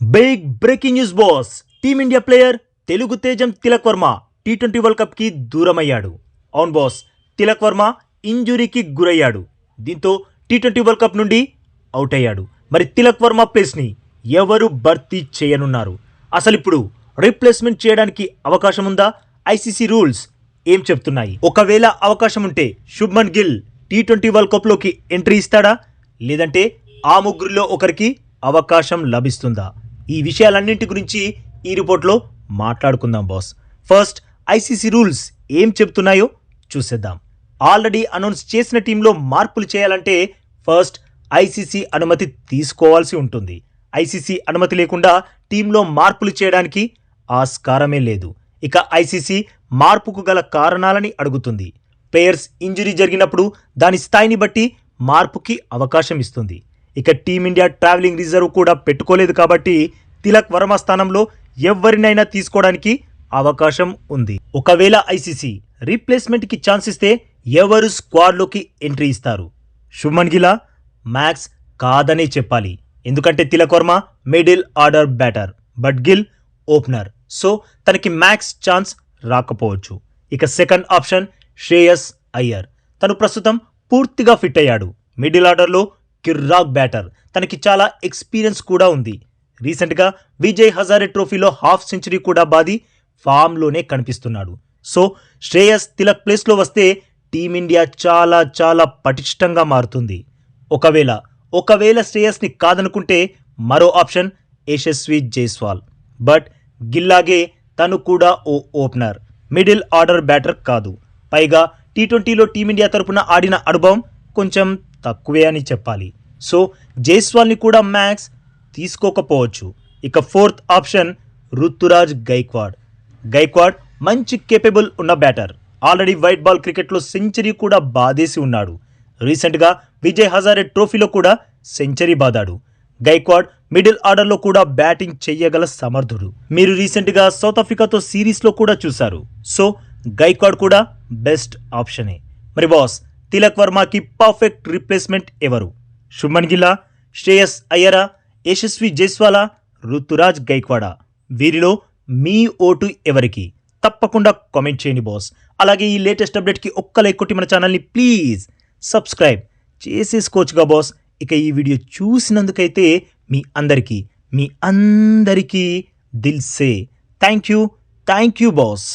Big breaking news boss team India player Telugu తేజం Tilak Varma T twenty world కప్కి దూరమయ్యాడు. అవును boss Tilak Varma ఇంజురీకి గురయ్యాడు. దీంతో టీ ట్వంటీ వరల్డ్ కప్ నుండి అవుట్ అయ్యాడు. మరి తిలక్ వర్మ ప్లేస్ని ఎవరు భర్తీ చేయనున్నారు? అసలు ఇప్పుడు రీప్లేస్మెంట్ చేయడానికి అవకాశం ఉందా? ఐసీసీ రూల్స్ ఏం చెప్తున్నాయి? ఒకవేళ అవకాశం ఉంటే Shubman Gill T twenty world కప్లోకి entry ఇస్తాడా? లేదంటే ఆ ముగ్గురిలో ఒకరికి అవకాశం లభిస్తుందా? ఈ విషయాలన్నింటి గురించి ఈ రిపోర్ట్లో మాట్లాడుకుందాం బాస్. ఫస్ట్ ఐసీసీ రూల్స్ ఏం చెప్తున్నాయో చూసేద్దాం. ఆల్రెడీ అనౌన్స్ చేసిన టీంలో మార్పులు చేయాలంటే ఫస్ట్ ఐసీసీ అనుమతి తీసుకోవాల్సి ఉంటుంది. ఐసీసీ అనుమతి లేకుండా టీంలో మార్పులు చేయడానికి ఆస్కారమే లేదు. ఇక ఐసీసీ మార్పుకు గల కారణాలని అడుగుతుంది. ప్లేయర్స్ ఇంజరీ జరిగినప్పుడు దాని స్థాయిని బట్టి మార్పుకి అవకాశం ఇస్తుంది. ఇక టీమిండియా ట్రావెలింగ్ రిజర్వ్ కూడా పెట్టుకోలేదు కాబట్టి తిలక్ వర్మ స్థానంలో ఎవరినైనా తీసుకోవడానికి అవకాశం ఉంది. ఒకవేళ ఐసీసీ రీప్లేస్మెంట్కి ఛాన్స్ ఇస్తే ఎవరు స్క్వాడ్లోకి ఎంట్రీ ఇస్తారు? శుభ్మన్ గిలా మ్యాక్స్ కాదనే చెప్పాలి. ఎందుకంటే Tilak Varma middle order batter but Gill opener. So తనకి మ్యాక్స్ ఛాన్స్ రాకపోవచ్చు. ఇక సెకండ్ ఆప్షన్ శ్రేయస్ అయ్యర్. తను ప్రస్తుతం పూర్తిగా ఫిట్ అయ్యాడు. మిడిల్ ఆర్డర్లో కిర్రాక్ బ్యాటర్. తనకి చాలా ఎక్స్పీరియన్స్ కూడా ఉంది. రీసెంట్గా విజయ్ హజారే ట్రోఫీలో హాఫ్ సెంచరీ కూడా బాది ఫామ్లోనే కనిపిస్తున్నాడు. సో శ్రేయస్ తిలక్ ప్లేస్లో వస్తే టీమిండియా చాలా చాలా పటిష్టంగా మారుతుంది. ఒకవేళ ఒకవేళ శ్రేయస్ని కాదనుకుంటే మరో ఆప్షన్ యశస్వి జైస్వాల్. బట్ గిల్లాగే తను కూడా ఓ ఓపెనర్. మిడిల్ ఆర్డర్ బ్యాటర్ కాదు. పైగా టీ ట్వంటీలో టీమిండియా తరపున ఆడిన అనుభవం కొంచెం తక్కువే అని చెప్పాలి. సో జైస్వాల్ని కూడా మ్యాక్స్ తీసుకోకపోవచ్చు. ఇక ఫోర్త్ ఆప్షన్ రుతురాజ్ గైక్వాడ్. గైక్వాడ్ మంచి కేపబుల్ ఉన్న బ్యాటర్. ఆల్రెడీ వైట్ బాల్ క్రికెట్లో సెంచరీ కూడా బాధేసి ఉన్నాడు. రీసెంట్గా విజయ్ హజారే ట్రోఫీలో కూడా సెంచరీ బాదాడు. గైక్వాడ్ మిడిల్ ఆర్డర్లో కూడా బ్యాటింగ్ చేయగల సమర్థుడు. మీరు రీసెంట్గా సౌత్ ఆఫ్రికాతో సిరీస్లో కూడా చూశారు. సో గైక్వాడ్ కూడా బెస్ట్ ఆప్షనే. మరి బాస్ తిలక్ వర్మకి పర్ఫెక్ట్ రిప్లేస్మెంట్ ఎవరు? శుభ్మన్ గిల్లా శ్రేయస్ అయ్యరా యశస్వి జైస్వాలా రుతురాజ్ గైక్వాడా? వీరిలో మీ ఓటు ఎవరికి? తప్పకుండా కామెంట్ చేయండి బాస్ అలాగే ఈ లేటెస్ట్ అప్డేట్కి ఒక్క లైక్ కొట్టి మన ఛానల్ని ప్లీజ్ సబ్స్క్రైబ్ చేసేసుకోవచ్చుగా బాస్ ఇక ఈ వీడియో చూసినందుకైతే మీ అందరికీ మీ అందరికీ దిల్సే thank you thank you boss